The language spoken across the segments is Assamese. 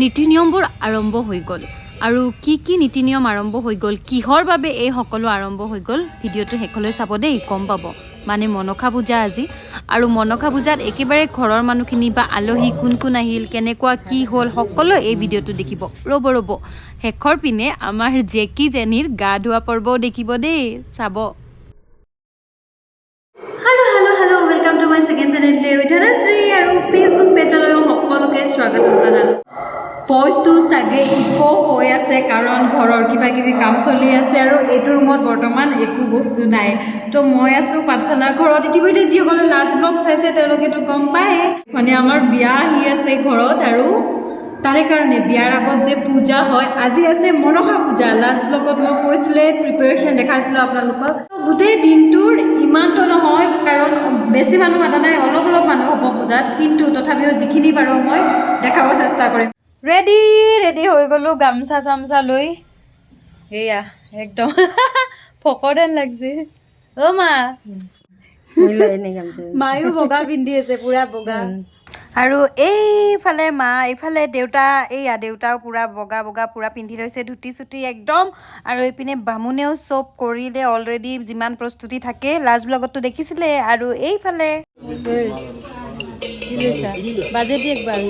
নীতি নিয়মবোৰ আৰম্ভ হৈ গ'ল। আৰু কি কি নীতি নিয়ম আৰম্ভ হৈ গ'ল কিহৰ বাবে এই সকলো আৰম্ভ হৈ গ'ল ভিডিঅ'টো শেষলৈ চাব দেই গম পাব। মানে মনসা পূজা আজি। আৰু মনসা পূজাত একেবাৰে ঘৰৰ মানুহখিনি বা আলহী কোন কোন আহিল কেনেকুৱা কি হ'ল সকলো এই ভিডিঅ'টো দেখিব। ৰ'ব ৰ'ব। শেষৰ পিনে আমাৰ জেকি জেনিৰ গা ধোৱা পৰ্বও দেখিব দেই চাব। ফেচবুক পেজলৈ সকলোকে স্বাগতম জনালোঁ। ভইচটো চাগে ইক' হৈ আছে কাৰণ ঘৰৰ কিবা কিবি কাম চলি আছে আৰু এইটো ৰুমত বৰ্তমান একো বস্তু নাই। তো মই আছোঁ পাঠশালাৰ ঘৰত। ইতিমধ্যে যিসকলে লাষ্ট ব্লগ চাইছে তেওঁলোকেতো গম পায়। মানে আমাৰ বিয়া আহি আছে ঘৰত আৰু তাৰে কাৰণে বিয়াৰ আগত যে পূজা হয় আজি আছে মনসা পূজা। লাষ্ট ব্লগত মই কৈছিলে প্ৰিপেৰেশ্যন দেখাইছিলোঁ আপোনালোকক। গোটেই দিনটোৰ ইমানটো নহয় কাৰণ বেছি মানুহ মাতা নাই অলপ অলপ মানুহ হ'ব পূজাত। কিন্তু তথাপিও যিখিনি পাৰোঁ মই দেখাব চেষ্টা কৰিম। ৰেডি ৰেডি হৈ গ'লোঁ গামোচা চামোচা লৈ। সেয়া একদম। ফকৰেন লাগছে। অ' মা। মায়ো বগা পিন্ধি আছে পুৰা বগা। আৰু এইফালে মা এইফালে দেউতা এইয়া দেউতাও পূৰা বগা বগা পূৰা পিন্ধি লৈছে ধুতি চুটি একদম। আৰু এইপিনে বামুণেও চব কৰিলে অলৰেডি যিমান প্ৰস্তুতি থাকে লাষ্ট ব্লগততো দেখিছিলে। আৰু এইফালে বাজেট একবাৰ।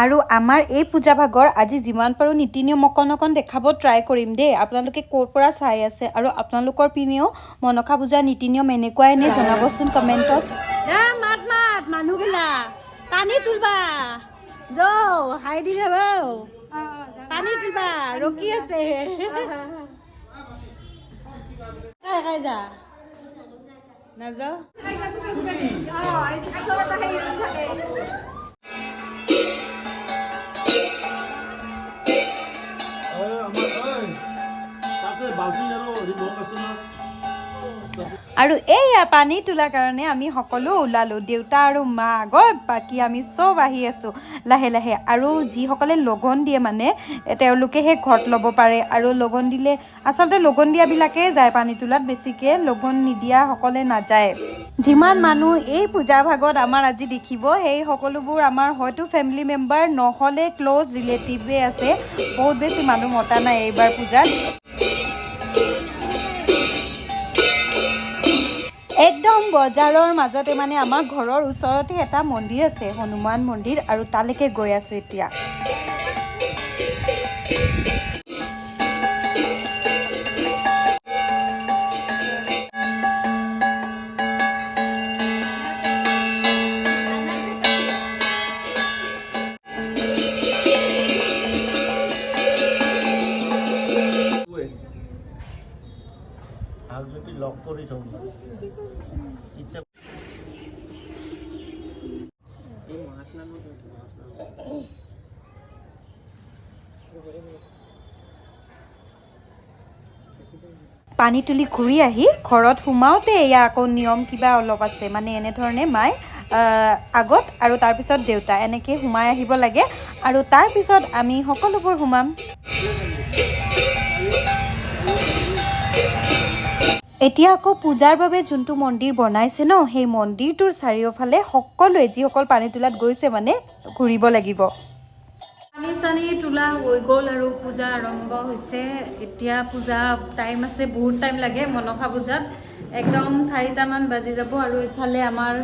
আৰু আমাৰ এই পূজা ভাগৰ আজি যিমান পাৰোঁ নীতি নিয়ম অকণ অকণ দেখাব ট্ৰাই কৰিম দেই। আপোনালোকে ক'ৰ পৰা চাই আছে আৰু আপোনালোকৰ পিনেও মনসা পূজাৰ নীতি নিয়ম এনেকুৱাই নে জনাবচোন কমেণ্টত মাত মাত মানুহগিলা। পানী তুলবা। যৌ হাই দি যাব পানী তুলবা, ৰখি আছে। খাই খাই যা। নাযাওঁ। বাল্টিং আৰু এইয়া পানী তোলাৰ কাৰণে আমি সকলো ওলালোঁ। দেউতা আৰু মা আগত বাকী আমি চব আহি আছোঁ লাহে লাহে। আৰু যিসকলে লগন দিয়ে মানে এ, তেওঁলোকেহে ঘৰত ল'ব পাৰে। আৰু লগন দিলে আচলতে লগন দিয়াবিলাকেই যায় পানী তোলাত। বেছিকৈ লগন নিদিয়াসকলে নাযায়। যিমান মানুহ এই পূজা ভাগত আমাৰ আজি দেখিব সেই সকলোবোৰ আমাৰ হয়তো ফেমিলি মেম্বাৰ নহ'লে ক্ল'জ ৰিলেটিভেই আছে। বহুত বেছি মানুহ মতা নাই এইবাৰ পূজাত। বজাৰৰ মাজতে মানে আমাৰ ঘৰৰ ওচৰতে এটা মন্দিৰ আছে হনুমান মন্দিৰ আৰু তালৈকে গৈ আছোঁ এতিয়া। পানী তুলি ঘূৰি আহি ঘৰত সোমাওঁতে এয়া আকৌ নিয়ম কিবা অলপ আছে মানে এনেধৰণে মায়ে আগত আৰু তাৰপিছত দেউতা এনেকৈ সোমাই আহিব লাগে। আৰু তাৰপিছত আমি সকলোবোৰ সোমাম। এতিয়া আকৌ পূজাৰ বাবে যোনটো মন্দিৰ বনাইছে ন সেই মন্দিৰটোৰ চাৰিওফালে সকলোৱে যিসকল পানী তোলাত গৈছে মানে ঘূৰিব লাগিব। পানী চানী তোলা হৈ গ'ল আৰু পূজা আৰম্ভ হৈছে। এতিয়া পূজা টাইম আছে বহুত টাইম লাগে মনসা পূজাত। একদম চাৰিটামান বাজি যাব আৰু ইফালে আমাৰ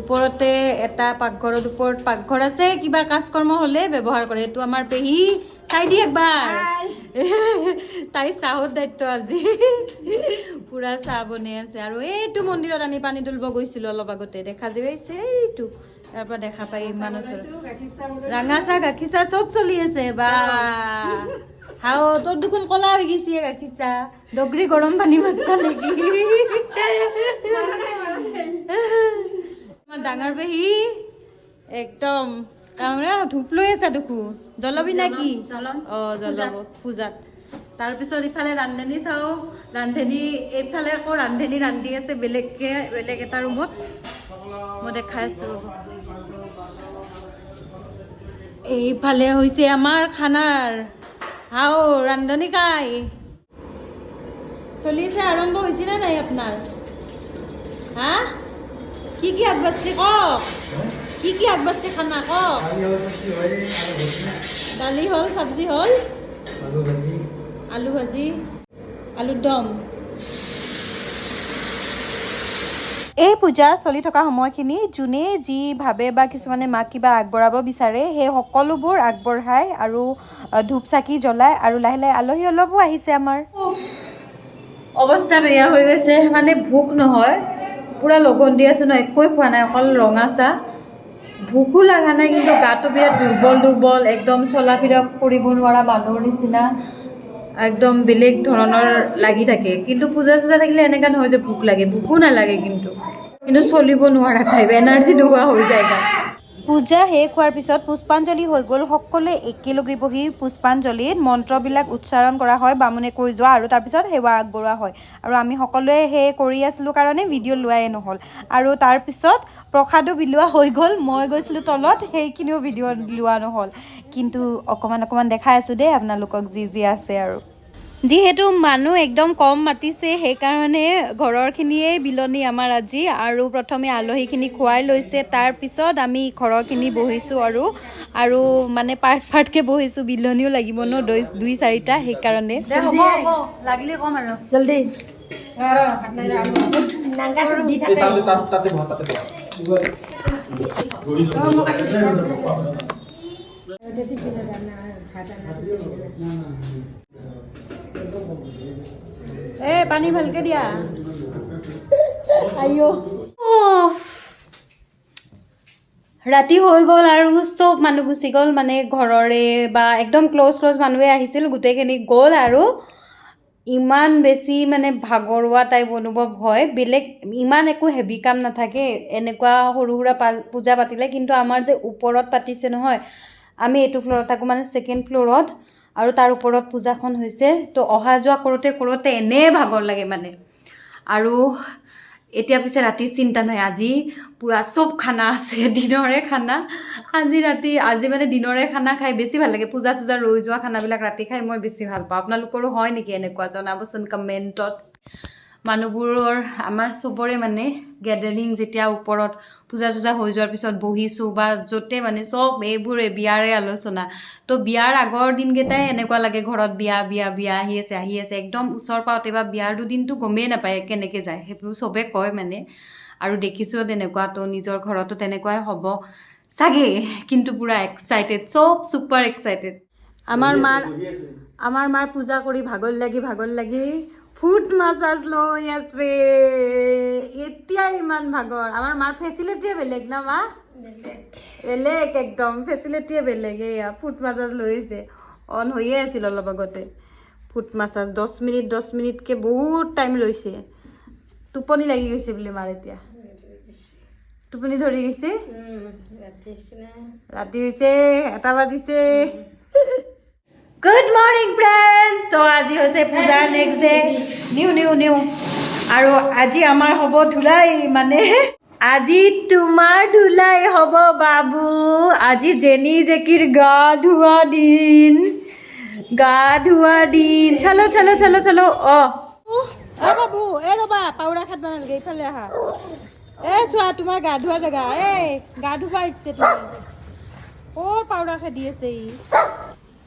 ওপৰতে এটা পাকঘৰত ওপৰত পাকঘৰ আছে কিবা কাজ কৰ্ম হ'লে ব্যৱহাৰ কৰে। এইটো আমাৰ পেহী চাই দি একবাৰ তাই চাহৰ দায়িত্ব আজি। পুৰা চাহ বনাই আছে। আৰু এইটো মন্দিৰত আমি পানী তুলিব গৈছিলোঁ অলপ আগতে। দেখা যে এইটো তাৰ পৰা দেখা পাই ইমান ওচৰত ৰঙা চাহ গাখীৰ চাহ চব চলি আছে। বা। হাও তোৰ দেখোন কলা হৈ গৈছে গাখীৰ চাহ। দগৰি গৰম পানী মাছটা নেকি? ডাঙৰ পেহী একদম তাৰমানে ধূপ লৈ আছা দেখো জ্বলাবি না কি? অঁ জ্বলাব পূজাত। তাৰপিছত ইফালে ৰান্ধনী চাওঁ। ৰান্ধনী এইফালে আকৌ ৰান্ধনী ৰান্ধি আছে বেলেগকে বেলেগ এটা ৰুমত। মই দেখাই আছোঁ ৰ'ব। এইফালে হৈছে আমাৰ খানাৰ। হাও ৰান্ধনি কাই চলিছে আৰম্ভ হৈছেনে নাই আপোনাৰ? হা? কি কি আগবাঢ়িছে কওক? কি কি আগবাঢ়িছে খানা? কওক দালি হ'ল চব্জি হ'ল। আলু ভাজি আলুৰ দম। এই পূজা চলি থকা সময়খিনি যোনে যি ভাবে বা কিছুমানে মাক কিবা আগবঢ়াব বিচাৰে সেই সকলোবোৰ আগবঢ়ায় আৰু ধূপ চাকি জ্বলায় আৰু লাহে লাহে আলহী অলপো আহিছে আমাৰ। অৱস্থা বেয়া হৈ গৈছে। মানে ভোক নহয়। পূৰা লগন দি আছোঁ ন একোৱে খোৱা নাই অকল ৰঙা চাহ। ভোকো লগা নাই, কিন্তু গাটো বিৰাট দুৰ্বল দুৰ্বল, একদম চলা ফিৰা কৰিব নোৱাৰা মানুহৰ নিচিনা, একদম বেলেগ ধৰণৰ লাগি থাকে। কিন্তু পূজা চূজা থাকিলে এনেকুৱা নহয় যে ভোক লাগে, ভোকো নালাগে কিন্তু। কিন্তু চলিব নোৱাৰা টাইপ এনাৰ্জি নোহোৱা হৈ যায় গাত। পূজা শেষ হোৱাৰ পিছত পুষ্পাঞ্জলি হৈ গ'ল। সকলোৱে একেলগে বহি পুষ্পাঞ্জলিত মন্ত্ৰবিলাক উচ্চাৰণ কৰা হয় বামুণে কৈ যোৱা আৰু তাৰপিছত সেৱা আগবঢ়োৱা হয়। আৰু আমি সকলোৱে সেই কৰি আছিলোঁ কাৰণে ভিডিঅ' লোৱাই নহ'ল। আৰু তাৰপিছত প্ৰসাদো বিলোৱা হৈ গ'ল। মই গৈছিলোঁ তলত সেইখিনিও ভিডিঅ' লোৱা নহ'ল। কিন্তু অকণমান অকণমান দেখাই আছোঁ দেই আপোনালোকক যি যি আছে আৰু। যিহেতু মানুহ একদম কম মাতিছে সেইকাৰণে ঘৰৰখিনিয়েই বিলনি আমাৰ আজি। আৰু প্ৰথমে আলহীখিনি খুৱাই লৈছে। তাৰপিছত আমি ঘৰৰখিনি বহিছোঁ আৰু আৰু মানে পাৰ্ট পাৰ্টকৈ বহিছোঁ। বিলনিও লাগিব ন দুই দুই চাৰিটা সেইকাৰণে। হ'ব হ'ব। লাগিলে ক'ম আৰু। জলদি। এই পানী ভালকে দিয়া। আইঅ ৰাতি হৈ গ'ল আৰু চব মানুহ গুচি গ'ল মানে ঘৰৰে বা একদম ক্ল'জ ক্ল'জ মানুহে আহিছিল গোটেইখিনি গ'ল আৰু ইমান বেছি মানে ভাগৰুৱা টাইপ অনুভৱ হয়। বেলেগ ইমান একো হেভি কাম নাথাকে এনেকুৱা সৰু সুৰা পা পূজা পাতিলে কিন্তু আমাৰ যে ওপৰত পাতিছে নহয় আমি এইটো ফ্ল'ৰত থাকোঁ মানে ছেকেণ্ড ফ্ল'ৰত আৰু তাৰ ওপৰত পূজাখন হৈছে। তো অহা যোৱা কৰোঁতে কৰোঁতে এনেই ভাগৰ লাগে মানে। আৰু এতিয়া পিছে ৰাতিৰ চিন্তা নাই। আজি পূৰা চব খানা আছে, দিনৰে খানা। আজি ৰাতি, আজি মানে দিনৰে খানা খাই বেছি ভালো লাগে। পূজা চূজা ৰৈ যোৱা খানাবিলাক ৰাতি খাই মই বেছি ভালো পাওঁ। আপোনালোকৰো হয় নেকি এনেকুৱা? জনাবচোন কমেণ্টত। মানুহবোৰৰ আমাৰ চবৰে মানে গেডাৰিং যেতিয়া ওপৰত পূজা চূজা হৈ যোৱাৰ পিছত বহিছোঁ বা য'তে মানে চব এইবোৰে বিয়াৰে আলোচনা। তো বিয়াৰ আগৰ দিনকেইটাই এনেকুৱা লাগে ঘৰত বিয়া বিয়া বিয়া আহি আছে আহি আছে। একদম ওচৰ পাওঁতে বা বিয়াৰ দুদিনটো গমেই নাপায় কেনেকৈ যায় সেইবোৰ চবে কয় মানে। আৰু দেখিছোঁ তেনেকুৱা তো নিজৰ ঘৰতো তেনেকুৱাই হ'ব। চাগে কিন্তু পূৰা এক্সাইটেড চব ছুপাৰ এক্সাইটেড আমাৰ মাৰ আমাৰ মাৰ পূজা কৰি ভাগৰ লাগি ভাগৰ লাগি ফুট মাছাজ লৈ আছে। এতিয়া ইমান ভাগৰ। আমাৰ মাৰ ফেচিলিটিয়ে বেলেগ না মা? বেলেগ। একদম। ফেচিলিটিয়ে বেলেগ। এয়া ফুট মাছাজ লৈছে। অন হৈয়ে আছিল অলপ আগতে। ফুট মাছাজ দহ মিনিট দহ মিনিটকৈ বহুত টাইম লৈছে। টোপনি লাগি গৈছে বুলি মাৰ এতিয়া। টোপনি ধৰি গৈছে? ৰাতি হৈছে এটা বাজিছে। গুড মৰ্ণিং ফ্ৰেণ্ডছ তো আজি হৈছে পূজাৰ next day new new new. আৰু আজি আমাৰ হ'ব ধুলাই মানে আজি তোমাৰ ধুলাই হ'ব বাবু। আজি জেনি জেকিৰ গা ধোৱা দিন। গা ধোৱা দিন। চলো চলো চলো চলো। অ। বাবু এ ৰ'বা পাউৰা খাব নালাগে ইফালে আহা। এ চোৱা তোমাৰ গা ধোৱা জেগা। এই গা ধোৱা এতিয়া তুমি। ক'ৰ পাউৰা খেদি আছে ই?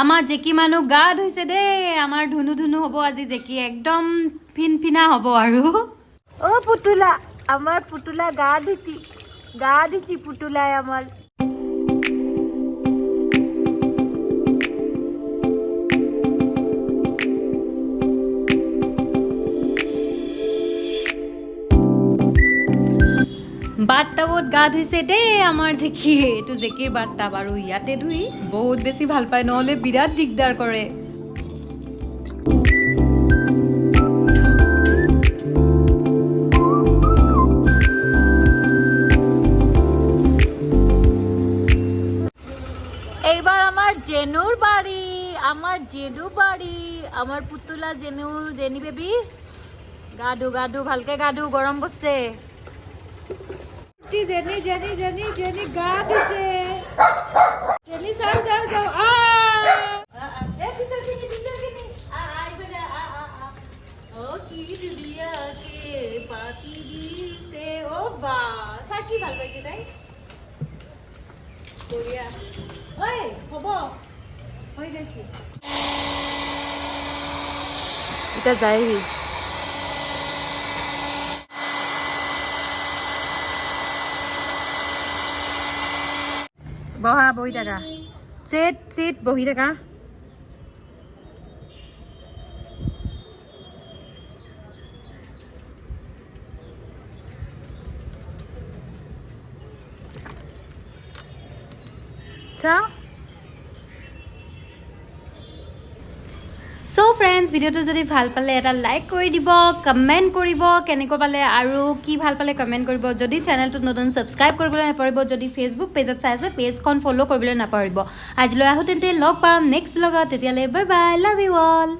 আমাৰ জেকি মানুহ গা ধুইছে দেই আমাৰ ধুনু ধুনু হ'ব আজি, জেকি একদম ফিনফিনা হ'ব আৰু। অ' পুতুলা, আমাৰ পুতুলা গা ধুতি গা ধুচি পুতুলাই আমাৰ। বাথটাবত গা ধুইছে দেই আমাৰ জেকি এইটো জেকিৰ বাথটাব আৰু ইয়াতে ধুই বহুত বেছি ভালো পায়, নহ'লে বিৰাট দিগদাৰ কৰে। এইবাৰ আমাৰ জেনুৰ বাড়ি আমাৰ জেনু বাড়ি আমাৰ পুতুলা জেনু, জেনি বেবী। গা ধু গা ধু ভালকে গা ধু গৰম টিটি জেনি জেনি জেনি জেনি গা দিছে জেনি যাও যাও যাও আ এ পিছন থেকে পিছন থেকে আ আই বলে আ আ আ ও কি দুনিয়া কে পাতি দিছে ও বাহ সাকি ভালো লাগে তাই কোরিয়া ওই হব হয়ে গেছে এটা যাইবি বহা বহি থাকা চিট চিট বহি থাকা চাওঁ চ' ফ্ৰেণ্ডছ ভিডিঅ'টো যদি ভালো পালে এটা লাইক কৰি দিব কমেণ্ট কৰিব, কেনেকৈ পালে আৰু কি ভালো পালে কমেণ্ট কৰিব, যদি চেনেলটোত নতুন ছাবস্ক্ৰাইব কৰিবলৈ নাপাহৰিব, যদি ফেচবুক পেজত চাই আছে পেজখন ফ'ল' কৰিবলৈ নাপাহৰিব। আজিলৈ আহোঁ তেন্তে লগ পাম নেক্সট ব্লগত তেতিয়ালৈ bye bye love you all